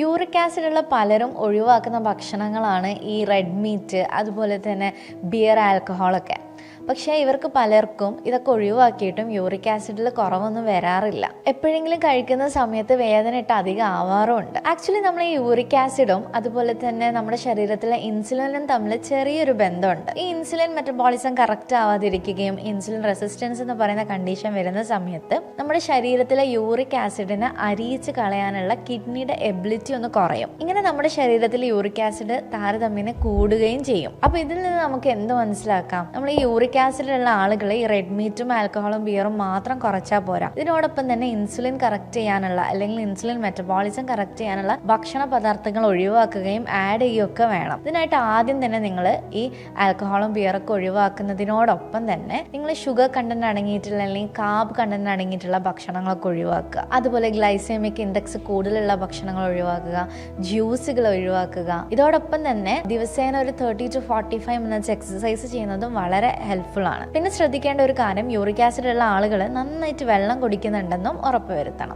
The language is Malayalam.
യൂറിക് ആസിഡ് ഉള്ള പലരും ഒഴിവാക്കുന്ന ഭക്ഷണങ്ങളാണ് ഈ റെഡ് മീറ്റ് അതുപോലെ തന്നെ ബിയർ ആൽക്കഹോളൊക്കെ. പക്ഷേ ഇവർക്ക് പലർക്കും ഇതൊക്കെ ഒഴിവാക്കിയിട്ടും യൂറിക് ആസിഡിൽ കുറവൊന്നും വരാറില്ല. എപ്പോഴെങ്കിലും കഴിക്കുന്ന സമയത്ത് വേദന ഇട്ട് അധികം ആവാറുമുണ്ട്. ആക്ച്വലി നമ്മൾ ഈ യൂറിക് ആസിഡും അതുപോലെ തന്നെ നമ്മുടെ ശരീരത്തിലെ ഇൻസുലിനും തമ്മിൽ ചെറിയൊരു ബന്ധമുണ്ട്. ഈ ഇൻസുലിൻ മെറ്റബോളിസം കറക്റ്റ് ആവാതിരിക്കുകയും ഇൻസുലിൻ റെസിസ്റ്റൻസ് എന്ന് പറയുന്ന കണ്ടീഷൻ വരുന്ന സമയത്ത് നമ്മുടെ ശരീരത്തിലെ യൂറിക് ആസിഡിനെ അരിയിച്ച് കളയാനുള്ള കിഡ്നിയുടെ എബിലിറ്റി ഒന്ന് കുറയും. ഇങ്ങനെ നമ്മുടെ ശരീരത്തിൽ യൂറിക് ആസിഡ് താരതമ്യേന കൂടുകയും ചെയ്യും. അപ്പൊ ഇതിൽ നിന്ന് നമുക്ക് എന്ത് മനസ്സിലാക്കാം? നമ്മൾ ഈ യൂറിക് ആസിഡ് ഉള്ള ആളുകൾ ഈ റെഡ് മീറ്റും ആൽക്കഹോളും ബിയറും മാത്രം കുറച്ചാൽ പോരാ. ഇതിനോടൊപ്പം തന്നെ ഇൻസുലിൻ കറക്റ്റ് ചെയ്യാനുള്ള അല്ലെങ്കിൽ ഇൻസുലിൻ മെറ്റബോളിസം കറക്റ്റ് ചെയ്യാനുള്ള ഭക്ഷണ പദാർത്ഥങ്ങൾ ഒഴിവാക്കുകയും ആഡ് ചെയ്യുകയൊക്കെ വേണം. ഇതിനായിട്ട് ആദ്യം തന്നെ നിങ്ങൾ ഈ ആൽക്കഹോളും ബിയറൊക്കെ ഒഴിവാക്കുന്നതിനോടൊപ്പം തന്നെ നിങ്ങൾ ഷുഗർ കണ്ടന്റ് അടങ്ങിയിട്ടുള്ള അല്ലെങ്കിൽ കാബ് കണ്ടന്റ് അടങ്ങിയിട്ടുള്ള ഭക്ഷണങ്ങളൊക്കെ ഒഴിവാക്കുക. അതുപോലെ ഗ്ലൈസേമിക് ഇൻഡെക്സ് കൂടുതലുള്ള ഭക്ഷണങ്ങൾ ഒഴിവാക്കുക ജ്യൂസുകൾ ഒഴിവാക്കുക. ഇതോടൊപ്പം തന്നെ ദിവസേന ഒരു thirty to forty five minutes exercise ചെയ്യുന്നതും വളരെ ഹെൽപ്ഫുൾ ആണ്. പിന്നെ ശ്രദ്ധിക്കേണ്ട ഒരു കാര്യം യൂറിക് ആസിഡ് ഉള്ള ആളുകൾ നന്നായിട്ട് വെള്ളം കുടിക്കുന്നുണ്ടെന്നും ഉറപ്പുവരുത്തണം.